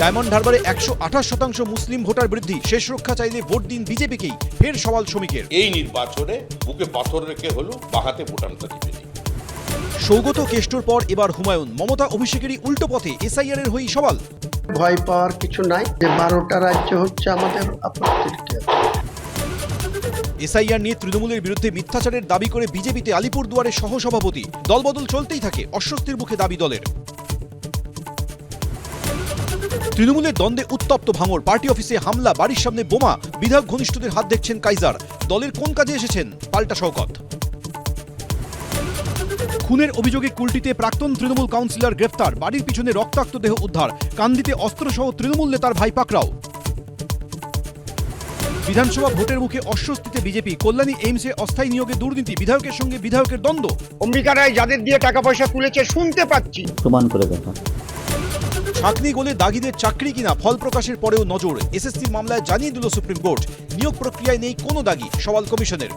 Diamond হারবারে একশো আঠাশ শতাংশ মুসলিম ভোটার বৃদ্ধি। শেষ রক্ষা চাইলে ভোট দিন বিজেপিকেই। ফের সওয়াল শ্রমিকের। এই নির্বাচনে বুকে পাথর রেখে হলো বাহাতে ভোটারটা দিবে সৌগত কেষ্টর পর এবার হুমায়ুন। মমতা অভিষেকেরই উল্টো পথে এসআইআর এর হয়েই সওয়াল। ভয় পাওয়ার কিছু নাই যে বারোটা রাজ্য হচ্ছে আমাদের এসআইআর নিয়ে তৃণমূলের বিরুদ্ধে মিথ্যাচারের দাবি করে বিজেপিতে আলিপুরদুয়ারের সহসভাপতি। দলবদল চলতেই থাকে অস্বস্তির মুখে দাবি দলের। তৃণমূলের দ্বন্দ্বে উত্তপ্ত ভাঙর। পার্টি অফিসে হামলা বাড়ির সামনে বোমা। বিধায়ক ঘনিষ্ঠদের হাত দেখছেন কাইজার। দলের কোন কাজে এসেছেন? পাল্টা শওকত। খুনের অভিযোগে কুলটিতে প্রাক্তন তৃণমূল কাউন্সিলর গ্রেফতার বাড়ির পিছনে রক্তাক্ত দেহ উদ্ধার। কান্দিতে অস্ত্রসহ তৃণমূল নেতার ভাই পাকরাও বিধানসভা ভোটের মুখে অস্বস্তিতে বিজেপি। কল্যাণী এইমসে অস্থায়ী নিয়োগে দুর্নীতি। বিধায়কের সঙ্গে বিধায়কের দ্বন্দ্ব। অম্বিকা রায় যাদের দিয়ে টাকা পয়সা তুলেছে শুনতে পাচ্ছি। প্রমাণ করে দেখা। ছাকনি গোলে দাগিদের চাকরি কিনা ফল প্রকাশের পরেও নজর। এসএসসি মামলায় জানিয়ে দিল সুপ্রিম কোর্ট। নিয়োগ প্রক্রিয়ায় নেই কোনো দাগি, সওয়াল কমিশনের।